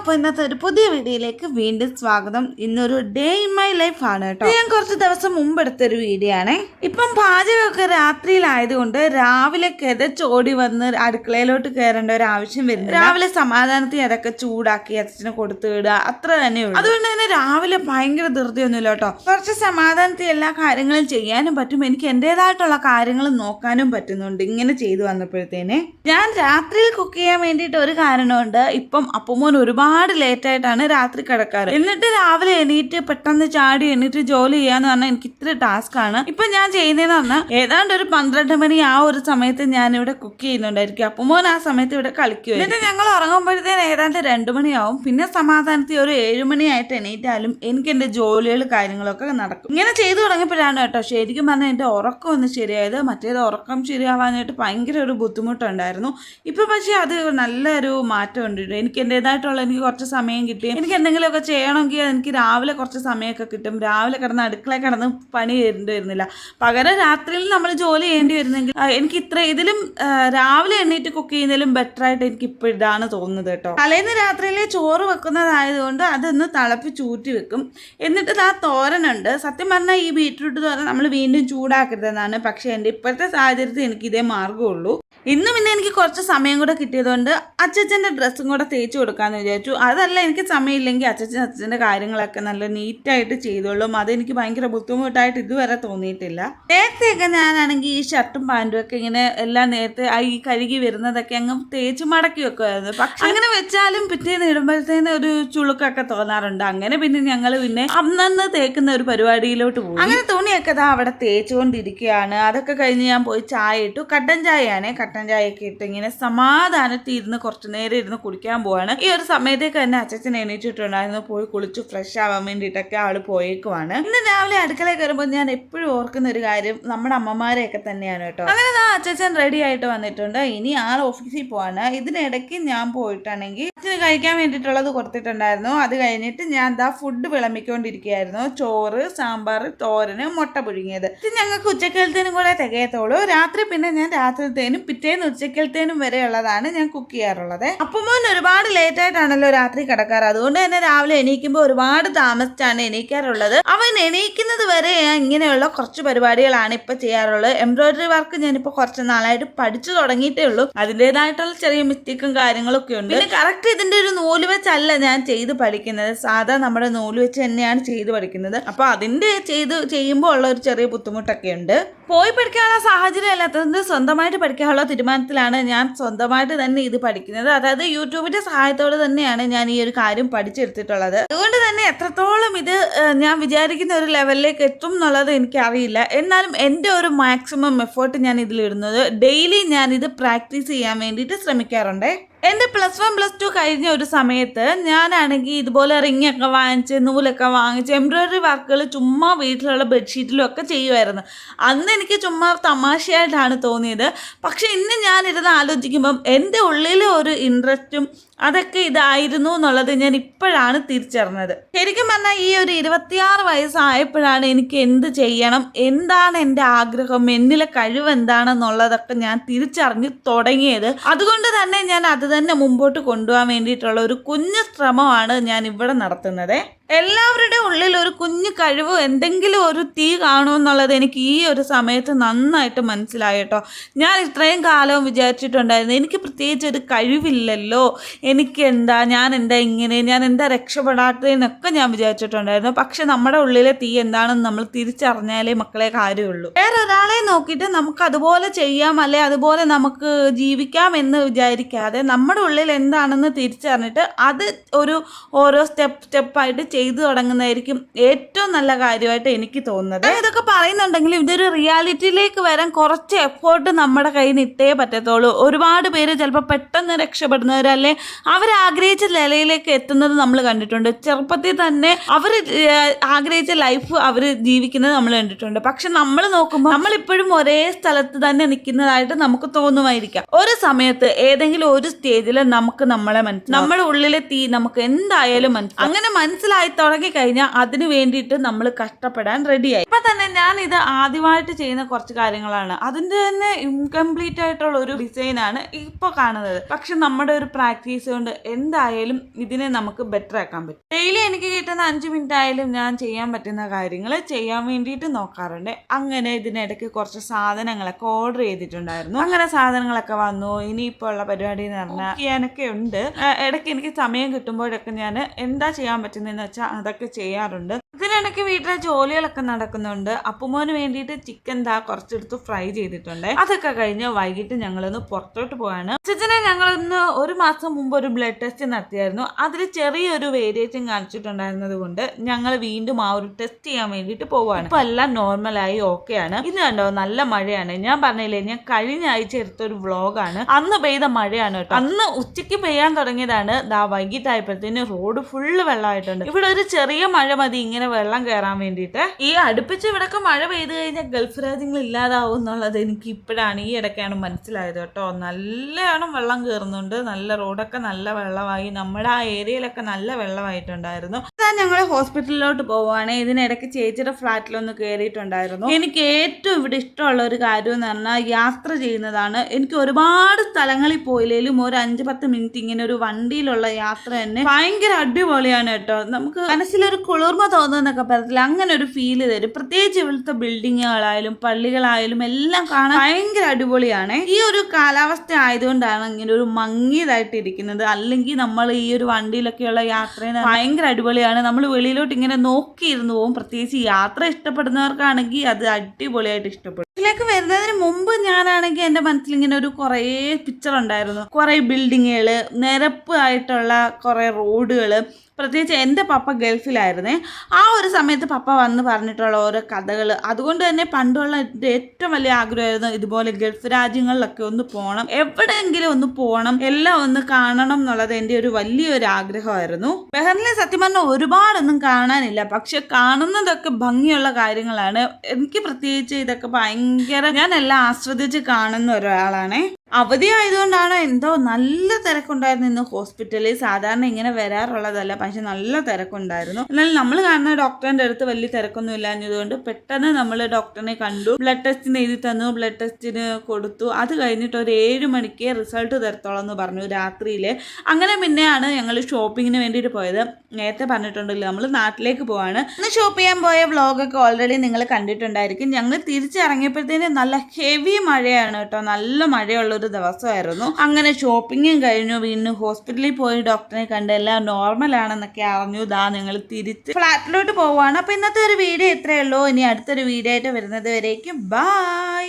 അപ്പോൾ ഇന്നത്തെ ഒരു പുതിയ വീഡിയോയിലേക്ക് വീണ്ടും സ്വാഗതം. ഇന്നൊരു ഡേ ഇൻ മൈ ലൈഫ് ആണ് കേട്ടോ. ഞാൻ കുറച്ച് ദിവസം മുമ്പ് എടുത്തൊരു വീഡിയോ ആണ്. ഇപ്പം പാചകമൊക്കെ രാത്രിയിലായതുകൊണ്ട് രാവിലെ കിതച്ചോടി വന്ന് അടുക്കളയിലോട്ട് കയറേണ്ട ഒരു ആവശ്യം വരുന്നു രാവിലെ സമാധാനത്തിൽ അതൊക്കെ ചൂടാക്കി അച്ഛന് കൊടുത്തു വിടുക അത്ര തന്നെ ഉള്ളൂ. അതുകൊണ്ട് തന്നെ രാവിലെ ഭയങ്കര ധൃതിയൊന്നുമില്ല കേട്ടോ. കുറച്ച് സമാധാനത്തിൽ എല്ലാ കാര്യങ്ങളും ചെയ്യാനും പറ്റും. എനിക്ക് എന്റെതായിട്ടുള്ള കാര്യങ്ങൾ നോക്കാനും പറ്റുന്നുണ്ട് ഇങ്ങനെ ചെയ്തു വന്നപ്പോഴത്തേനെ. ഞാൻ രാത്രിയിൽ കുക്ക് ചെയ്യാൻ വേണ്ടിയിട്ട് ഒരു കാരണമുണ്ട്. ഇപ്പം അപ്പുമോൻ ഒരുപാട് ലേറ്റ് ആയിട്ടാണ് രാത്രി കിടക്കാറ്. എന്നിട്ട് രാവിലെ എണീറ്റ് പെട്ടെന്ന് ചാടി എണീറ്റ് ജോലി ചെയ്യാന്ന് പറഞ്ഞാൽ എനിക്ക് ഇത്ര ടാസ്ക് ആണ്. ഇപ്പൊ ഞാൻ ചെയ്യുന്നതെന്ന് പറഞ്ഞാൽ ഏതാണ്ട് ഒരു പന്ത്രണ്ട് മണി ആ ഒരു സമയത്ത് ഞാൻ ഇവിടെ കുക്ക് ചെയ്യുന്നുണ്ടായിരിക്കും അപ്പുമോൻ ആ സമയത്ത് ഇവിടെ കളിക്കും എന്നിട്ട് ഞങ്ങൾ ഉറങ്ങുമ്പോഴത്തേന് ഏതാണ്ട് രണ്ടു മണിയാവും. പിന്നെ സമാധാനത്തിൽ ഒരു ഏഴു മണിയായിട്ട് എണീറ്റാലും എനിക്ക് എന്റെ ജോലികൾ കാര്യങ്ങളൊക്കെ നടക്കും. ഇങ്ങനെ ചെയ്തു തുടങ്ങിയപ്പോഴാണ് കേട്ടോ ശരിക്കും പറഞ്ഞാൽ എന്റെ ഉറക്കം ഒന്ന് ശരിയായത്. മറ്റേത് ഉറക്കം ശരിയാവാനായിട്ട് ഭയങ്കര ഒരു ബുദ്ധിമുട്ടുണ്ടായിരുന്നു. ഇപ്പൊ പക്ഷേ അത് നല്ലൊരു മാറ്റം ഉണ്ട് എനിക്ക് എന്റെതായിട്ടുള്ള എനിക്ക് കുറച്ച് സമയം കിട്ടി. എനിക്ക് എന്തെങ്കിലുമൊക്കെ ചെയ്യണമെങ്കിൽ എനിക്ക് രാവിലെ കുറച്ച് സമയമൊക്കെ കിട്ടും. രാവിലെ കിടന്ന് അടുക്കള കിടന്ന് പണി ചെയ്യേണ്ടി വരുന്നില്ല പകരം രാത്രിയിൽ നമ്മൾ ജോലി ചെയ്യേണ്ടി വരുന്നെങ്കിൽ എനിക്ക് ഇത്ര ഇതിലും രാവിലെ എണ്ണീറ്റ് കുക്ക് ചെയ്യുന്നതിലും ബെറ്റർ ആയിട്ട് എനിക്ക് ഇപ്പോൾ ഇതാണ് തോന്നുന്നത് കേട്ടോ. തലേന്ന് രാത്രിയിലെ ചോറ് വെക്കുന്നതായതുകൊണ്ട് അതൊന്ന് തിളപ്പിച്ച് ചൂറ്റി വെക്കും. എന്നിട്ട് ആ തോരനുണ്ട്. സത്യം പറഞ്ഞാൽ ഈ ബീറ്റ്റൂട്ട് തോരൻ നമ്മൾ വീണ്ടും ചൂടാക്കരുതെന്നാണ്. പക്ഷേ എന്റെ ഇപ്പോഴത്തെ സാഹചര്യത്തിൽ എനിക്ക് ഇതേ മാർഗമുള്ളൂ. ഇന്ന് പിന്നെ എനിക്ക് കുറച്ച് സമയം കൂടെ കിട്ടിയതുകൊണ്ട് അച്ചച്ചന്റെ ഡ്രസ്സും കൂടെ തേച്ച് കൊടുക്കാമെന്ന് വിചാരിച്ചു. അതല്ല എനിക്ക് സമയമില്ലെങ്കിൽ അച്ചച്ചൻ അച്ഛന്റെ കാര്യങ്ങളൊക്കെ നല്ല നീറ്റായിട്ട് ചെയ്തോളും. അതെനിക്ക് ഭയങ്കര ബുദ്ധിമുട്ടായിട്ട് ഇതുവരെ തോന്നിയിട്ടില്ല. നേരത്തെയൊക്കെ ഞാനാണെങ്കിൽ ഈ ഷർട്ടും പാന്റും ഒക്കെ ഇങ്ങനെ എല്ലാം നേരത്തെ ഈ കഴുകി വരുന്നതൊക്കെ അങ്ങ് തേച്ച് മടക്കി വെക്കുമായിരുന്നു. പക്ഷെ അങ്ങനെ വെച്ചാലും പിറ്റേന്ന് ഇടുമ്പോഴത്തേന് ഒരു ചുളുക്കൊക്കെ തോന്നാറുണ്ട്. അങ്ങനെ പിന്നെ ഞങ്ങൾ പിന്നെ അന്നന്ന് തേക്കുന്ന ഒരു പരിപാടിയിലോട്ട് പോകും അങ്ങനെ തുണിയൊക്കെ ദാ അവിടെ തേച്ചുകൊണ്ടിരിക്കുകയാണ്. അതൊക്കെ കഴിഞ്ഞ് ഞാൻ പോയി ചായ ഇട്ടു. കട്ടൻ ചായയാണ്. കട്ടൻ ചായയൊക്കെ ഇട്ട് ഇങ്ങനെ സമാധാനത്തിൽ ഇരുന്ന് കുറച്ച് നേരം ഇരുന്ന് കുളിക്കാൻ പോവാണ്. ഈ ഒരു സമയത്തേക്ക് തന്നെ അച്ഛൻ എണീറ്റിട്ടുണ്ടായിരുന്നു. പോയി കുളിച്ച് ഫ്രഷ് ആവാൻ വേണ്ടിയിട്ടൊക്കെ ആൾ പോയേക്കുവാണ്. ഇന്ന് രാവിലെ അടുക്കളയിൽ കയറുമ്പോൾ ഞാൻ എപ്പോഴും ഓർക്കുന്ന ഒരു കാര്യം നമ്മുടെ അമ്മമാരെയൊക്കെ തന്നെയാണ് കേട്ടോ. അങ്ങനെ ആ അച്ഛൻ റെഡി ആയിട്ട് വന്നിട്ടുണ്ട്. ഇനി ആൾ ഓഫീസിൽ പോവാണ്. ഇതിനിടയ്ക്ക് ഞാൻ പോയിട്ടാണെങ്കിൽ അച്ഛന് കഴിക്കാൻ വേണ്ടിയിട്ടുള്ളത് കൊടുത്തിട്ടുണ്ടായിരുന്നു. അത് കഴിഞ്ഞിട്ട് ഞാൻ ദാ ഫുഡ് വിളമ്പിക്കൊണ്ടിരിക്കുകയായിരുന്നു. ചോറ് സാമ്പാർ തോരന് മുട്ട പുഴുങ്ങിയത്. ഇത് ഞങ്ങൾക്ക് ഉച്ചക്കലത്തേനും കൂടെ തികയത്തുള്ളൂ. രാത്രി പിന്നെ ഞാൻ രാത്രിത്തേനും പിറ്റേന്ന് ഉച്ചക്കലത്തേനും വരെയുള്ളതാണ് ഞാൻ കുക്ക് ചെയ്യാറുള്ളത്. അപ്പം ഒരുപാട് ലേറ്റ് ആയിട്ടാണല്ലോ രാത്രി കിടക്കാറ്. അതുകൊണ്ട് തന്നെ രാവിലെ എണീക്കുമ്പോൾ ഒരുപാട് താമസിച്ചാണ് എണീക്കാറുള്ളത്. അവൻ എണീക്കുന്നത് വരെ ഇങ്ങനെയുള്ള കുറച്ച് പരിപാടികളാണ് ഇപ്പൊ ചെയ്യാറുള്ളത്. എംബ്രോയിഡറി വർക്ക് ഞാനിപ്പോ കുറച്ച് നാളായിട്ട് പഠിച്ചു തുടങ്ങിയിട്ടേ ഉള്ളൂ. അതിന്റെതായിട്ടുള്ള ചെറിയ മിസ്റ്റേക്കും കാര്യങ്ങളൊക്കെ ഉണ്ട്. പിന്നെ കറക്റ്റ് ഇതിന്റെ ഒരു നൂൽ വെച്ചല്ല ഞാൻ ചെയ്ത് പഠിക്കുന്നത്. സാധാ നമ്മുടെ നൂൽ വെച്ച് തന്നെയാണ് ചെയ്ത് പഠിക്കുന്നത്. അപ്പോൾ അതിന്റെ ചെയ്ത് ചെയ്യുമ്പോൾ ഉള്ള ഒരു ചെറിയ ബുദ്ധിമുട്ടൊക്കെ ഉണ്ട്. പോയി പഠിക്കാനുള്ള സാഹചര്യം അല്ലാത്തത് സ്വന്തമായിട്ട് പഠിക്കാനുള്ള തീരുമാനത്തിലാണ് ഞാൻ സ്വന്തമായിട്ട് തന്നെ ഇത് പഠിക്കുന്നത്. അതായത് യൂട്യൂബിന്റെ സഹായത്തോടെ തന്നെയാണ് ഞാൻ ഈ ഒരു കാര്യം പഠിച്ചെടുത്തിട്ടുള്ളത്. അതുകൊണ്ട് തന്നെ എത്രത്തോളം ഇത് ഞാൻ വിചാരിക്കുന്ന ഒരു ലെവലിലേക്ക് എത്തും എന്നുള്ളത് എനിക്കറിയില്ല. എന്നാലും എന്റെ ഒരു മാക്സിമം എഫേർട്ട് ഞാൻ ഇതിലിടുന്നത് ഡെയിലി ഞാൻ ഇത് പ്രാക്ടീസ് ചെയ്യാൻ വേണ്ടിയിട്ട് ശ്രമിക്കാറുണ്ട്. എന്റെ പ്ലസ് വൺ പ്ലസ് ടു കഴിഞ്ഞ ഒരു സമയത്ത് ഞാനാണെങ്കിൽ ഇതുപോലെ റിംഗ് ഒക്കെ വാങ്ങിച്ച് നൂലൊക്കെ വാങ്ങിച്ച് എംബ്രോയ്ഡറി വർക്കുകൾ ചുമ്മാ വീട്ടിലുള്ള ബെഡ്ഷീറ്റിലും ഒക്കെ ചെയ്യുമായിരുന്നു. അന്ന് എനിക്ക് ചുമ്മാ തമാശയായിട്ടാണ് തോന്നിയത്. പക്ഷേ ഇന്ന് ഞാനിരുന്ന് ആലോചിക്കുമ്പം എന്റെ ഉള്ളിലെ ഒരു ഇൻട്രസ്റ്റും അതൊക്കെ ഇതായിരുന്നു എന്നുള്ളത് ഞാൻ ഇപ്പോഴാണ് തിരിച്ചറിഞ്ഞത്. ശരിക്കും പറഞ്ഞാൽ ഈ ഒരു ഇരുപത്തിയാറ് വയസ്സായപ്പോഴാണ് എനിക്ക് എന്ത് ചെയ്യണം എന്താണ് എന്റെ ആഗ്രഹം എന്നിലെ കഴിവ് എന്താണെന്നുള്ളതൊക്കെ ഞാൻ തിരിച്ചറിഞ്ഞ് തുടങ്ങിയത്. അതുകൊണ്ട് തന്നെ ഞാൻ അത് തന്നെ മുമ്പോട്ട് കൊണ്ടുപോകാൻ വേണ്ടിയിട്ടുള്ള ഒരു കുഞ്ഞു ശ്രമമാണ് ഞാൻ ഇവിടെ നടത്തുന്നത്. എല്ലാവരുടെ ഉള്ളിൽ ഒരു കുഞ്ഞു കഴിവ് എന്തെങ്കിലും ഒരു തീ കാണുമെന്നുള്ളത് എനിക്ക് ഈ ഒരു സമയത്ത് നന്നായിട്ട് മനസ്സിലായി കേട്ടോ ഞാൻ ഇത്രയും കാലവും വിചാരിച്ചിട്ടുണ്ടായിരുന്നു എനിക്ക് പ്രത്യേകിച്ച് ഒരു കഴിവില്ലല്ലോ എനിക്ക് എന്താ ഞാൻ എന്താ ഇങ്ങനെ ഞാൻ എന്താ രക്ഷപ്പെടാത്തതെന്നൊക്കെ ഞാൻ വിചാരിച്ചിട്ടുണ്ടായിരുന്നു. പക്ഷെ നമ്മുടെ ഉള്ളിലെ തീ എന്താണെന്ന് നമ്മൾ തിരിച്ചറിഞ്ഞാലേ മക്കളെ കാര്യമുള്ളൂ. വേറെ ഒരാളെ നോക്കിയിട്ട് നമുക്ക് അതുപോലെ ചെയ്യാം അല്ലെ അതുപോലെ നമുക്ക് ജീവിക്കാം എന്ന് വിചാരിക്കാതെ നമ്മുടെ ഉള്ളിൽ എന്താണെന്ന് തിരിച്ചറിഞ്ഞിട്ട് അത് ഒരു ഓരോ സ്റ്റെപ്പ് സ്റ്റെപ്പായിട്ട് ചെയ്തു തുടങ്ങുന്നതായിരിക്കും ഏറ്റവും നല്ല കാര്യമായിട്ട് എനിക്ക് തോന്നുന്നത്. ഇതൊക്കെ പറയുന്നുണ്ടെങ്കിലും ഇതൊരു റിയാലിറ്റിയിലേക്ക് വരാൻ കുറച്ച് എഫേർട്ട് നമ്മുടെ കയ്യിൽ നിന്ന് ഇട്ടേ പറ്റത്തുള്ളൂ. ഒരുപാട് പേര് ചിലപ്പോൾ പെട്ടെന്ന് രക്ഷപ്പെടുന്നവരല്ലേ അവർ ആഗ്രഹിച്ച നിലയിലേക്ക് എത്തുന്നത് നമ്മൾ കണ്ടിട്ടുണ്ട്. ചെറുപ്പത്തിൽ തന്നെ അവർ ആഗ്രഹിച്ച ലൈഫ് അവർ ജീവിക്കുന്നത് നമ്മൾ കണ്ടിട്ടുണ്ട്. പക്ഷെ നമ്മൾ നോക്കുമ്പോൾ നമ്മളിപ്പോഴും ഒരേ സ്ഥലത്ത് തന്നെ നിൽക്കുന്നതായിട്ട് നമുക്ക് തോന്നുമായിരിക്കാം. ഒരു സമയത്ത് ഏതെങ്കിലും ഒരു സ്റ്റേജിൽ നമുക്ക് നമ്മളെ മനസ്സിലാവും. നമ്മുടെ ഉള്ളിലെ തീ നമുക്ക് എന്തായാലും മനസ്സിലാവും. അങ്ങനെ മനസ്സിലായി തുടങ്ങി കഴിഞ്ഞാൽ അതിന് വേണ്ടിയിട്ട് നമ്മൾ കഷ്ടപ്പെടാൻ റെഡിയായി ഇപ്പൊ തന്നെ ഞാൻ ഇത് ആദ്യമായിട്ട് ചെയ്യുന്ന കുറച്ച് കാര്യങ്ങളാണ്. അതിന്റെ തന്നെ ഇൻകംപ്ലീറ്റ് ആയിട്ടുള്ള ഒരു ഡിസൈൻ ആണ് ഇപ്പൊ കാണുന്നത്. പക്ഷെ നമ്മുടെ ഒരു പ്രാക്ടീസ് കൊണ്ട് എന്തായാലും ഇതിനെ നമുക്ക് ബെറ്റർ ആക്കാൻ പറ്റും. ഡെയിലി എനിക്ക് കിട്ടുന്ന അഞ്ച് മിനിറ്റ് ആയാലും ഞാൻ ചെയ്യാൻ പറ്റുന്ന കാര്യങ്ങൾ ചെയ്യാൻ വേണ്ടിയിട്ട് നോക്കാറുണ്ട്. അങ്ങനെ ഇതിനിടയ്ക്ക് കുറച്ച് സാധനങ്ങളൊക്കെ ഓർഡർ ചെയ്തിട്ടുണ്ടായിരുന്നു. അങ്ങനെ സാധനങ്ങളൊക്കെ വന്നു. ഇനിയിപ്പോൾ ഉള്ള പരിപാടി എന്ന് പറഞ്ഞാൽ ചെയ്യാനൊക്കെ ഉണ്ട്. ഇടയ്ക്ക് എനിക്ക് സമയം കിട്ടുമ്പോഴൊക്കെ ഞാൻ എന്താ ചെയ്യാൻ പറ്റുന്നതെന്ന് വെച്ചാൽ അതൊക്കെ ചെയ്യാറുണ്ട്. ഇതിനിടയ്ക്ക് വീട്ടിലെ ജോലികളൊക്കെ നടക്കുന്നുണ്ട്. അപ്പുമോന് വേണ്ടിയിട്ട് ചിക്കൻ ദാ കുറച്ചെടുത്ത് ഫ്രൈ ചെയ്തിട്ടുണ്ട്. അതൊക്കെ കഴിഞ്ഞ് വൈകിട്ട് ഞങ്ങളൊന്ന് പുറത്തോട്ട് പോവാണ്. അച്ഛനെ ഞങ്ങളൊന്ന് ഒരു മാസം മുമ്പ് ഒരു ബ്ലഡ് ടെസ്റ്റ് നടത്തിയായിരുന്നു. അതിൽ ചെറിയൊരു വേരിയേഷൻ കാണിച്ചിട്ടുണ്ടായിരുന്നത് കൊണ്ട് ഞങ്ങൾ വീണ്ടും ആ ഒരു ടെസ്റ്റ് ചെയ്യാൻ വേണ്ടിയിട്ട് പോവാണ്. ഇപ്പൊ എല്ലാം നോർമലായി ഓക്കെ ആണ്. ഇന്ന് കണ്ടോ നല്ല മഴയാണ്. ഞാൻ പറഞ്ഞില്ലേ ഞാൻ കഴിഞ്ഞ ആഴ്ച എടുത്തൊരു വ്ളോഗാണ് അന്ന് പെയ്ത മഴയാണ് കേട്ടോ. അന്ന് ഉച്ചയ്ക്ക് പെയ്യാൻ തുടങ്ങിയതാണ്. ദാ വൈകിട്ടായപ്പോഴത്തേന് റോഡ് ഫുള്ള് വെള്ളമായിട്ടുണ്ട്. ഇവിടെ ഒരു ചെറിയ മഴ മതി ഇങ്ങനെ വെള്ളം കയറാൻ വേണ്ടിയിട്ട്. ഈ അടുപ്പിച്ച് ഇവിടൊക്കെ മഴ പെയ്തു കഴിഞ്ഞാൽ ഗൾഫ് രാജ്യങ്ങൾ ഇല്ലാതാവും എന്നുള്ളത് എനിക്ക് ഇപ്പോഴാണ് ഈ ഇടയ്ക്കാണ് മനസ്സിലായത് കേട്ടോ. നല്ലവണ്ണം വെള്ളം കയറുന്നുണ്ട് നല്ല റോഡൊക്കെ നല്ല വെള്ളമായി. നമ്മുടെ ആ ഏരിയയിലൊക്കെ നല്ല വെള്ളമായിട്ടുണ്ടായിരുന്നു. അതാ ഞങ്ങൾ ഹോസ്പിറ്റലിലോട്ട് പോവുകയാണ്. ഇതിനിടയ്ക്ക് ചേച്ചിയുടെ ഫ്ലാറ്റിലൊന്ന് കയറിയിട്ടുണ്ടായിരുന്നു എനിക്ക് ഏറ്റവും ഇവിടെ ഇഷ്ടമുള്ള ഒരു കാര്യം എന്ന് പറഞ്ഞാൽ യാത്ര ചെയ്യുന്നതാണ്. എനിക്ക് ഒരുപാട് സ്ഥലങ്ങളിൽ പോയില്ലേലും ഒരു അഞ്ച് പത്ത് മിനിറ്റ് ഇങ്ങനെ ഒരു വണ്ടിയിലുള്ള യാത്ര തന്നെ ഭയങ്കര അടിപൊളിയാണ് കേട്ടോ. നമുക്ക് മനസ്സിലൊരു കുളിർമ തോന്നുന്നൊക്കെ പറയത്തില്ല അങ്ങനെ ഒരു ഫീൽ തരും. പ്രത്യേകിച്ച് ഇവിടുത്തെ ബിൽഡിങ്ങുകളായാലും പള്ളികളായാലും എല്ലാം കാണാൻ ഭയങ്കര അടിപൊളിയാണ്. ഈ ഒരു കാലാവസ്ഥ ആയതുകൊണ്ടാണ് ഇങ്ങനെ ഒരു മങ്ങിയതായിട്ട് ഇരിക്കുന്നത് അല്ലെങ്കിൽ നമ്മൾ ഈ ഒരു വണ്ടിയിലൊക്കെയുള്ള യാത്ര ഭയങ്കര അടിപൊളിയാണ്. നമ്മൾ വെളിയിലോട്ട് ഇങ്ങനെ നോക്കിയിരുന്നു പോകും പ്രത്യേകിച്ച് യാത്ര ഇഷ്ടപ്പെടുന്നവർക്കാണെങ്കിൽ അത് അടിപൊളിയായിട്ട് ഇഷ്ടപ്പെടും. ഇതിലേക്ക് വരുന്നതിന് മുമ്പ് ഞാനാണെങ്കിൽ എന്റെ മനസ്സിൽ ഇങ്ങനെ ഒരു കുറേ പിക്ചർ ഉണ്ടായിരുന്നു. കുറേ ബിൽഡിങ്ങുകൾ നിരപ്പ് ആയിട്ടുള്ള കുറേ റോഡുകൾ പ്രത്യേകിച്ച് എന്റെ പപ്പ ഗൾഫിലായിരുന്നേ. ആ ഒരു സമയത്ത് പപ്പ വന്ന് പറഞ്ഞിട്ടുള്ള ഓരോ കഥകൾ. അതുകൊണ്ട് തന്നെ പണ്ടുള്ള എന്റെ ഏറ്റവും വലിയ ആഗ്രഹമായിരുന്നു ഇതുപോലെ ഗൾഫ് രാജ്യങ്ങളിലൊക്കെ ഒന്ന് പോകണം. എവിടെയെങ്കിലും ഒന്ന് പോകണം. എല്ലാം ഒന്ന് കാണണം എന്നുള്ളത് എന്റെ ഒരു വലിയൊരു ആഗ്രഹമായിരുന്നു. ബഹറിനെ സത്യം പറഞ്ഞാൽ ഒരുപാടൊന്നും കാണാനില്ല. പക്ഷെ കാണുന്നതൊക്കെ ഭംഗിയുള്ള കാര്യങ്ങളാണ്. എനിക്ക് പ്രത്യേകിച്ച് ഇതൊക്കെ ഭയങ്കര ഞാൻ എല്ലാം ആസ്വദിച്ച് കാണുന്ന ഒരാളാണേ. അവധി ആയതുകൊണ്ടാണ് എന്തോ നല്ല തിരക്കുണ്ടായിരുന്നു ഇന്ന് ഹോസ്പിറ്റലിൽ. സാധാരണ ഇങ്ങനെ വരാറുള്ളതല്ല പക്ഷെ നല്ല തിരക്കുണ്ടായിരുന്നു. എന്നാൽ നമ്മൾ കാണുന്ന ഡോക്ടറിന്റെ അടുത്ത് വലിയ തിരക്കൊന്നും ഇല്ലാഞ്ഞതുകൊണ്ട് പെട്ടെന്ന് നമ്മൾ ഡോക്ടറിനെ കണ്ടു. ബ്ലഡ് ടെസ്റ്റിന് എഴുതി തന്നു ബ്ലഡ് ടെസ്റ്റിന് കൊടുത്തു. അത് കഴിഞ്ഞിട്ട് ഒരു ഏഴ് മണിക്ക് റിസൾട്ട് തരത്തോളം എന്ന് പറഞ്ഞു രാത്രിയിൽ അങ്ങനെ പിന്നെയാണ് ഞങ്ങൾ ഷോപ്പിങ്ങിന് വേണ്ടിയിട്ട് പോയത്. നേരത്തെ പറഞ്ഞിട്ടുണ്ടല്ലോ നമ്മൾ നാട്ടിലേക്ക് പോവാണ്. ഇന്ന് ഷോപ്പ് ചെയ്യാൻ പോയ വ്ളോഗൊക്കെ ഓൾറെഡി നിങ്ങൾ കണ്ടിട്ടുണ്ടായിരിക്കും. ഞങ്ങൾ തിരിച്ചിറങ്ങിയപ്പോഴത്തേന് നല്ല ഹെവി മഴയാണ് കേട്ടോ. നല്ല മഴയുള്ള ഒരു ദിവസമായിരുന്നു. അങ്ങനെ ഷോപ്പിങ്ങും കഴിഞ്ഞു. വീണ്ടും ഹോസ്പിറ്റലിൽ പോയി ഡോക്ടറെ കണ്ട് എല്ലാം നോർമൽ ആണെന്നൊക്കെ അറിഞ്ഞു. ഇതാ നിങ്ങൾ തിരിച്ച് ഫ്ലാറ്റിലോട്ട് പോവാണ് അപ്പൊ ഇന്നത്തെ ഒരു വീഡിയോ ഇത്രയേ ഉള്ളൂ. ഇനി അടുത്തൊരു വീഡിയോ ആയിട്ട് വരുന്നത് വരേക്കും. ബൈ